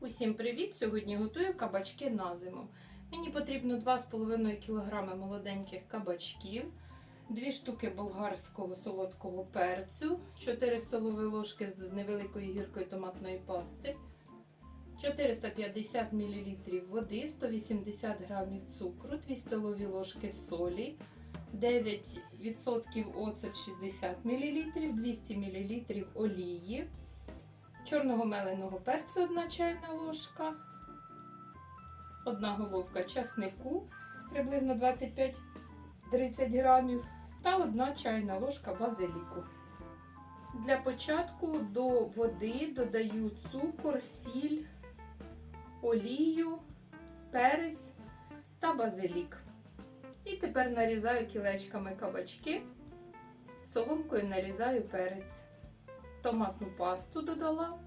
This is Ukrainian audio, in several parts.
Усім привіт! Сьогодні готую кабачки на зиму. Мені потрібно 2,5 кг молоденьких кабачків, 2 штуки болгарського солодкого перцю, 4 столові ложки з невеликою гіркою томатної пасти, 450 мл води, 180 г цукру, 2 столові ложки солі, 9% оцет 60 мл, 200 мл олії чорного меленого перцю 1 чайна ложка, одна головка часнику приблизно 25-30 грамів та 1 чайна ложка базиліку. Для початку до води додаю цукор, сіль, олію, перець та базилік. І тепер нарізаю кілечками кабачки, соломкою нарізаю перець томатну пасту додала.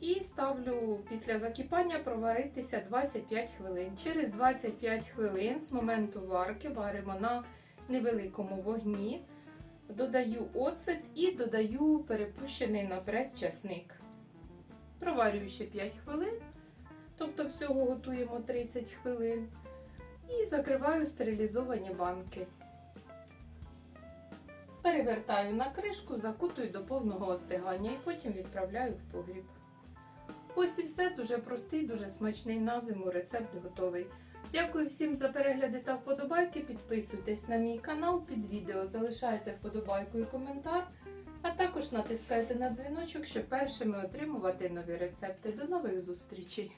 І ставлю після закипання проваритися 25 хвилин. Через 25 хвилин з моменту варки варимо на невеликому вогні, додаю оцет і додаю перепущений на прес часник. Проварюю ще 5 хвилин, тобто всього готуємо 30 хвилин. І закриваю стерилізовані банки. Перевертаю на кришку, закутую до повного остигання і потім відправляю в погріб. Ось і все, дуже простий, дуже смачний на зиму рецепт готовий. Дякую всім за перегляди та вподобайки. Підписуйтесь на мій канал під відео, залишайте вподобайку і коментар, а також натискайте на дзвіночок, щоб першими отримувати нові рецепти. До нових зустрічей!